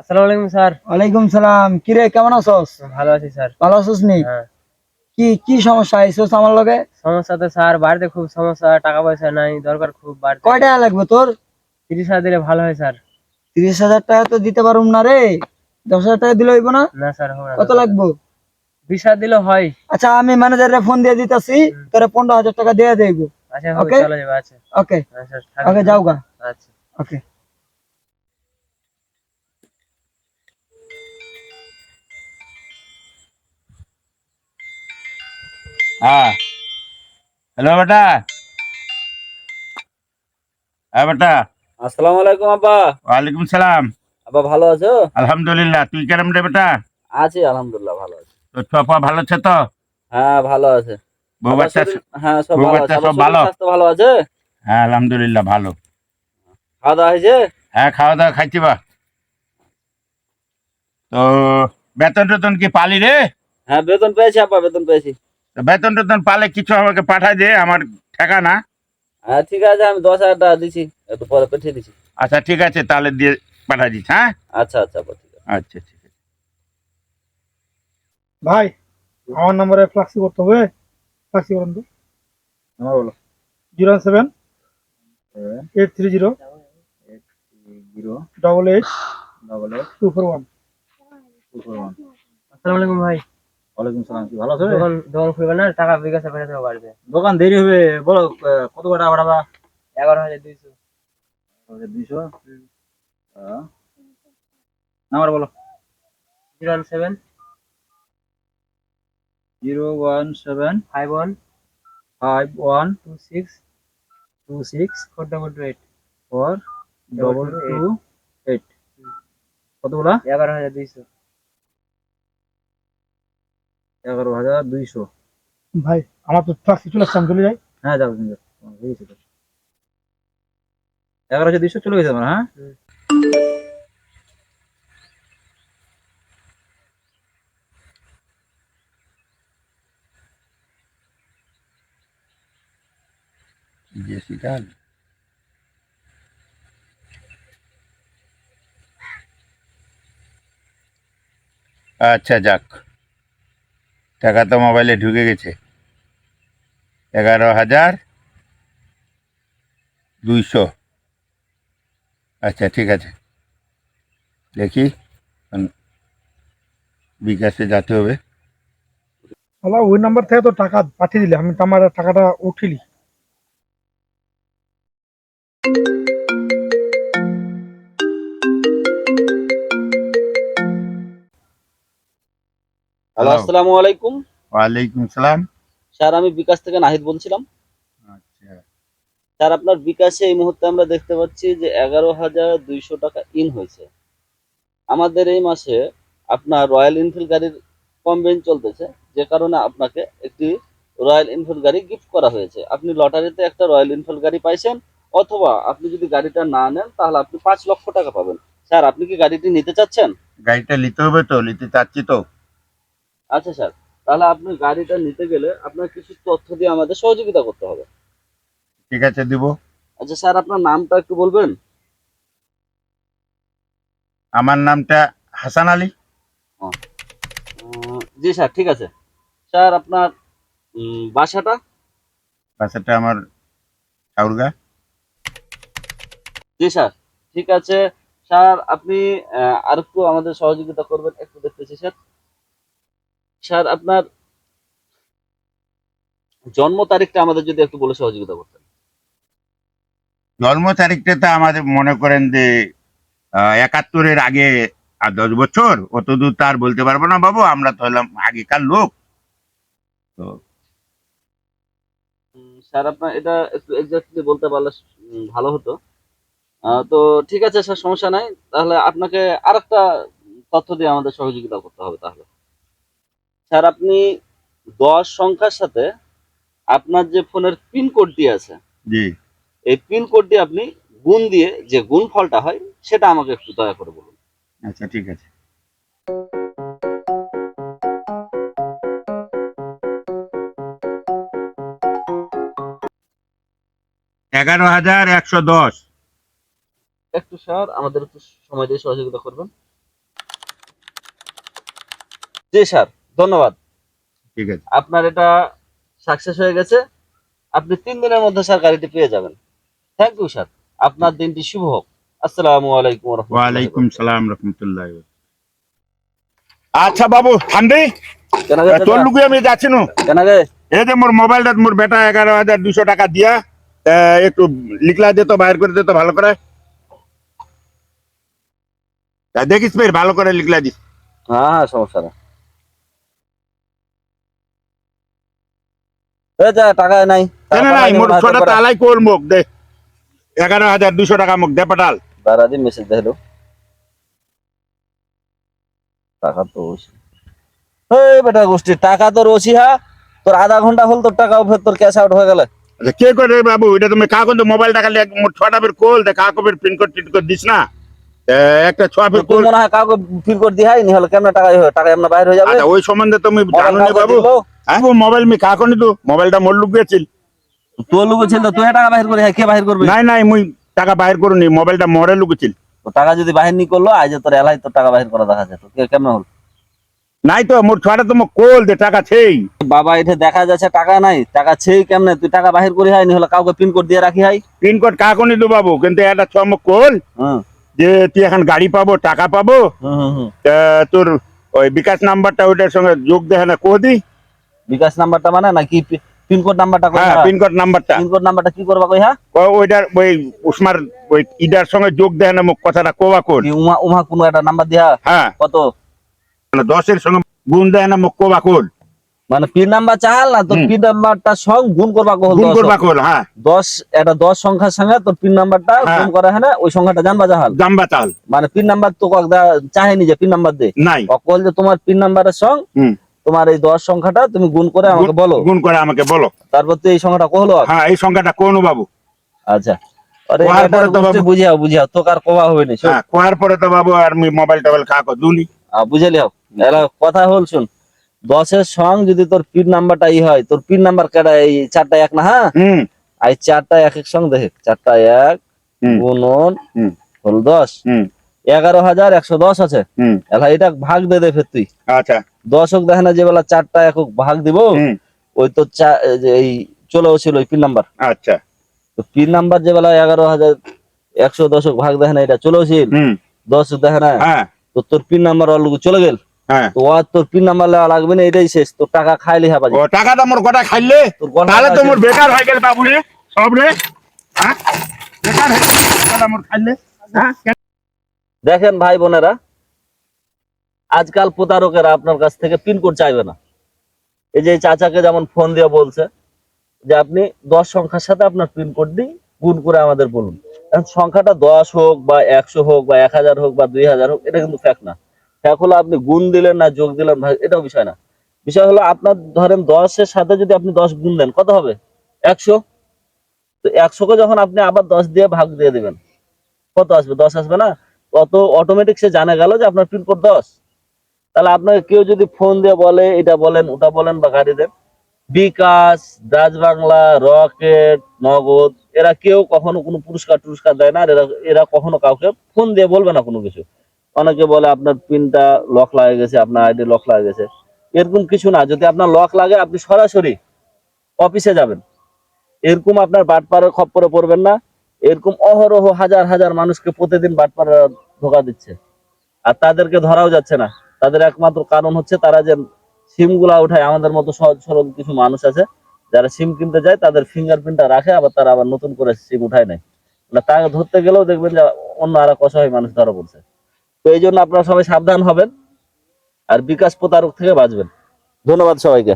আসসালামু আলাইকুম স্যার। ওয়ালাইকুম সালাম। কিরে কেমন আছস? ভালো আছি স্যার। ভালো আছস নি? হ্যাঁ। কি কি সমস্যা? আইছস আমার লগে? সমস্যা তো স্যার বাড়িতে খুব সমস্যা টাকা পয়সা নাই দরকার খুব বাড়িতে। কয় টাকা লাগবে তোর? তিরিশ হাজার দিলে ভালো হয় স্যার। তিরিশ হাজার টাকা তো দিতে পারুম না রে। দশ হাজার টাকা দিলে হইব না? না স্যার হবে না কত লাগবে? বিশ হাজার দিলে হয়। আচ্ছা আমি ম্যানেজারে ফোন দিয়ে দিতেছি তোরে পনেরো হাজার টাকা দিয়ে দেবো। আচ্ছা ওকে আচ্ছা। ওকে যাও গা। আচ্ছা। ওকে হ্যাঁ। হ্যালো বেটা। হ্যাঁ বেটা। আসসালামু আলাইকুম আব্বা। ওয়ালাইকুম সালাম। আব্বা ভালো আছো? আলহামদুলিল্লাহ তুই কেরম রে বেটা? আছি আলহামদুলিল্লাহ ভালো আছি। তোর ছপা ভালো আছে তো? হ্যাঁ ভালো আছে। বউ বাচ্চা হ্যাঁ সব ভালো আছে। সব ভালো? স্বাস্থ্য ভালো আছে? হ্যাঁ আলহামদুলিল্লাহ ভালো। খাওয়া দাওয়া হয়েছে? হ্যাঁ খাওয়া দাওয়া খাইছি বা। তো বেতন টেতন কি পালি রে? হ্যাঁ বেতন পেয়েছি আপা বেতন পেয়েছি। বেতন টেতন পালে কিছু আমাকে পাঠাই দে আমার ঠিকানা। হ্যাঁ ঠিক আছে আমি দশ হাজার টাকা দিচ্ছি একটু পরে পাঠিয়ে দিচ্ছি আচ্ছা ঠিক আছে তাহলে দিয়ে পাঠাই দিচ্ছি হ্যাঁ? আচ্ছা আচ্ছা আব্বা ঠিক আছে। আচ্ছা ঠিক আছে। ভাই আমার নম্বরে ফ্লাক্সি করতে হবে ফ্লাক্সি করুন তো। আমার বলো। Zero seven eight three zero zero double eight double eight two four one. Two four one. আসসালামু আলাইকুম ভাই। ওয়ালাইকুম সালাম কি ভালো আছো দোকান দোকান খুলবে না? টাকা বিকাশে দোকান দেরি হবে বলো কত টাকা বাড়াবা এগারো হাজার দুইশো। দুইশো? নাম্বার বলো। Zero one seven. Zero one seven. Five one. Five one. Two six. Two six. Four double two eight. Four double two eight. কতগুলা? এগারো হাজার দুইশো। এগারো হাজার দুইশো। ভাই আমার তো ফ্লাক্সি চলে আসছে চলে যাই। হ্যাঁ যাব তুমি। এগারো হাজার দুইশো চলে গেছে আমার হ্যাঁ? আচ্ছা যাক। টাকা তো মোবাইলে ঢুকে গেছে। এগারো হাজার দুইশো। আচ্ছা ঠিক আছে। দেখি। বিকাশে যেতে হবে। ওই নাম্বার থেকে তো টাকা পাঠিয়ে দিলে, আমি আমার টাকাটা উঠিলি। হ্যালো. আসসালামু আলাইকুম। ওয়ালাইকুম সালাম। স্যার আমি বিকাশ থেকে নাহিদ বলছিলাম। আচ্ছা। স্যার আপনার বিকাশে এই মুহূর্তে আমরা দেখতে পাচ্ছি যে এগারো হাজার দুইশো টাকা ইন হয়েছে। আমাদের এই মাসে আপনার রয়্যাল এনফিল্ড গাড়ির কমবেন চলতেছে যে কারণে আপনাকে একটি রয়্যাল এনফিল্ড গাড়ি গিফট করা হয়েছে। আপনি লটারিতে একটা রয়্যাল এনফিল্ড গাড়ি পাইছেন অথবা আপনি যদি গাড়িটা না নেন তাহলে আপনি পাঁচ লক্ষ টাকা পাবেন। স্যার আপনি কি গাড়িটি নিতে চাচ্ছেন? গাড়িটা নিতে হবে তো নিতে চাচ্ছি তো। আচ্ছা স্যার তাহলে আপনি গাড়িটা নিতে গেলে আপনার কিছু তথ্য দিয়ে আমাদের সহযোগিতা করতে হবে। ঠিক আছে দিব। আচ্ছা স্যার আপনার নামটা একটু বলবেন? আমার নামটা হাসান আলী। জি স্যার ঠিক আছে। স্যার আপনার বাসাটা? বাসাটা আমার চাউরগা জি স্যার ঠিক আছে। স্যার আপনি আর একটু আমাদের সহযোগিতা করবেন একটু দেখতেছি স্যার। স্যার আপনার জন্ম তারিখটা আমাদের যদি একটু বলে সহযোগিতা করতেন। জন্ম তারিখটা তো আমাদের মনে করেন যে একাত্তরের আগে আর দশ বছর অত দূর তার বলতে পারব না বাবু আমরা তো হলাম আগেকার লোক। তো স্যার আপনার এটা একটু এক্স্যাক্টলি বলতে পারলে ভালো হতো। তো ঠিক আছে স্যার সমস্যা নাই। তাহলে আপনাকে আর একটা তথ্য দিয়ে আমাদের সহযোগিতা করতে হবে তাহলে। স্যার আপনি দশ সংখ্যার সাথে আপনার যে ফোনের পিন কোডটি আছে জি। এই পিন কোডটি আপনি গুণ দিয়ে যে গুণ ফলটা হয় সেটা আমাকে একটু দয়া করে বলুন। আচ্ছা ঠিক আছে। এগারো হাজার একশো দশ। একটু স্যার আমাদের একটু সময় দিয়ে সহযোগিতা করবেন। জি স্যার। ধন্যবাদ। ঠিক আছে। আপনার এটা সাকসেস হয়ে গেছে। আপনি তিন দিনের মধ্যে স্যার গাড়িটি পেয়ে যাবেন। থ্যাংক ইউ স্যার আপনার দিনটি শুভ হোক। আসসালামু আলাইকুম ওয়ালাইকুম সালাম রহমতুল্লাহ আচ্ছা বাবু গে তোর দাদা? লুকে আমি যাচ্ছি নু। কেন গে? এই যে মোর মোবাইলটা মোর বেটা এগারো হাজার দুশো টাকা দিয়া একটু লিখলা দে তো বাইর করে দে তো ভালো করে। দেখিস ফের ভালো করে লিখলা দিস। হ্যাঁ হ্যাঁ সমস্যা নেই। টাকা নাই নাই মোর ছোটা তালাই কোল মুখ দে। এগারো হাজার দুশো টাকা মুখ দে পাঠাল দাঁড়া মেসেজ দেখল টাকা তো ওসি এই বেটা গোষ্ঠী টাকা তোর ওসি হ্যাঁ। তোর আধা ঘণ্টা হল তোর টাকা তোর ক্যাশ আউট হয়ে গেল। আচ্ছা কে করে বাবু? এটা তুমি কাকন তো মোবাইল টাকা লিয়ে মোর ছটা ফের কোল দে। কাকবের পিন কোড টিন কোড দিস না? একটা ছ ফের তুই কোল। মনে হয় কাউকে ফিল করে দিহাই নি হলে কেমন টাকা টাকা এমন বাইরে হয়ে যাবে? আচ্ছা ওই সম্বন্ধে তুমি জানো নি বাবু? মোবাইল মি কাকনি তো? মোবাইলটা মোর লুক গেছিল। তোর লোক ছিল তুই টাকা বাহির করে কে বাহির করবি? নাই নাই মুই টাকা বাইর করুনি মোবাইলটা মরে লুকেছিল তো টাকা যদি বাহির নি করল আজ তোর এলাই তোর টাকা বাহির করা দেখা যায়। তো কে- কেমন হল? নাই তো মোর ছটা তো মোক কোল দে টাকা ছেই। বাবা এটা দেখা যাচ্ছে টাকা নাই। টাকা ছেই কেমনে? তুই টাকা বাহির করি হাই নি হলে কাউকে পিন কোড দিয়ে রাখি হাই। পিন কোড কাকনি তো বাবু? কিন্তু এটা ছ মোক কোল যে তুই এখন গাড়ি পাবো টাকা পাবো হুম হুম তা তোর ওই বিকাশ নাম্বারটা ওইটার সঙ্গে যোগ দেয় না কোদি বিকাশ নাম্বারটা মানে নাকি পিন কোড নাম্বারটা কই হ্যাঁ পিন কোড নাম্বারটা। পিন কোড নাম্বারটা কি করবা কই হ্যাঁ ও- ওইটার ওই উসমার ওই ইডার সঙ্গে যোগ দেয় না মোক কথাটা কোবা কোল কি উমা উমা কোনো একটা নাম্বার দিয়া? হ্যাঁ। কত? মানে দশের সঙ্গে গুণ দেয় না মোক কোবা কোল মানে পিন নাম্বার চাল না হুম। পিন নাম্বারটা সং গুণ করবা কহল গুণ করবা কোল হ্যাঁ। দশ একটা দশ সংখ্যার সঙ্গে তোর পিন নাম্বারটা হ্যাঁ। গুণ করে হ্যাঁ ওই সংখ্যাটা জানবা জাহাল। জানবা চাল। মানে পিন নাম্বার তো চাহেনি যে পিন নাম্বার দে। নাই। অকল যে তোমার পিন নাম্বারের সং হুম। তোমার এই দশ সংখ্যাটা তুমি গুণ করে আমাকে বলো। গুণ করে আমাকে বলো। তারপর তো এই সংখ্যাটা কহলো হ্যাঁ এই সংখ্যাটা কোন বাবু? আচ্ছা। এটা তো কার হবে না হ্যাঁ কোয়ার পরে তো বাবু আর মোবাইল টোবাইল দুনি। কথা হল শুন। দশের সং যদি তোর পিন নাম্বারটা ই হয় তোর পিন নাম্বার কেটা এই চারটা এক না হ্যাঁ? হুম। আর চারটা এক এক সঙ্গ দেখে। চারটা এক। গুণন হুম। হল দশ। হুম। এগারো হাজার একশো দশ আছে। এটা ভাগ দে দে ফের তুই। আচ্ছা। দশক দেখে না যে বেলা চারটা একক ভাগ দিব ওই তো এই চলে ছিল ওই পিন নাম্বার। আচ্ছা। তো পিন নাম্বার যে বেলা এগারো হাজার একশো দশক ভাগ দেখে না এটা চলে ছিল। দশ দেখে না হ্যাঁ। তো তোর পিন নাম্বার অলগু চলে গেল। হ্যাঁ। তো আর তোর পিন নাম্বার লেওয়া লাগবে না এটাই শেষ। তোর টাকা খাইলি ও টাকাটা মোর গোটা খাইলে? তাহলে তো মোর বেকার গেল বাবু রে সব রে। বেকার গেল মোর খাইলে। হ্যাঁ? দেখেন ভাই বোনেরা আজকাল প্রতারকেরা আপনার কাছ থেকে পিনকোড চাইবে না। এই যে চাচাকে যেমন ফোন দিয়ে বলছে যে, আপনি দশ সংখ্যার সাথে আপনার পিনকোড দিই গুণ করে আমাদের বলুন। এখন সংখ্যাটা দশ হোক বা একশো হোক বা এক হাজার হোক বা দুই হাজার হোক, এটা কিন্তু ফ্যাক না। ফ্যাক হলো আপনি গুণ দিলেন না যোগ দিলেন ভাই এটাও বিষয় না। বিষয় হলো আপনার ধরেন দশের সাথে যদি আপনি দশ গুণ দেন, কত হবে? একশো? তো একশোকে যখন আপনি আবার দশ দিয়ে ভাগ দিয়ে দেবেন, কত আসবে? দশ আসবে না? কত অটোমেটিক সে জানা গেল যে আপনার পিনকোড দশ। তাহলে আপনাকে কেউ যদি ফোন দিয়ে বলে, এটা বলেন, ওটা বলেন বা গাড়ি দেন। বিকাশ ডাচ বাংলা, রকেট, নগদ, এরা কেউ কখনো কোনো পুরস্কার টুরস্কার দেয় না এরা এরা কখনো কাউকে ফোন দিয়ে বলবে না কোনো কিছু। অনেকে বলে আপনার পিনটা লক লাগে গেছে, আপনার আইডি লক লাগে গেছে। এরকম কিছু না, যদি আপনার লক লাগে, আপনি সরাসরি অফিসে যাবেন। এরকম আপনার বাটপাড়ের খপ্পরে পড়বেন না। এরকম অহরহ হাজার হাজার মানুষকে প্রতিদিন বাটপাড়া ধোকা দিচ্ছে। আর তাদেরকে ধরাও যাচ্ছে না। তাদের একমাত্র কারণ হচ্ছে তারা যে সিমগুলা উঠায়, আমাদের মতো সহজ সরল কিছু মানুষ আছে, যারা সিম কিনতে যায়, তাদের ফিঙ্গারপ্রিন্টটা রাখে, আবার তারা আবার নতুন করে সিম উঠায় নেয়। মানে তাকে ধরতে গেলেও দেখবেন যে অন্য আর এক অসহায় মানুষ ধরা পড়ছে। তো এই জন্য আপনারা সবাই সাবধান হবেন, আর বিকাশ প্রতারক থেকে বাঁচবেন। ধন্যবাদ সবাইকে।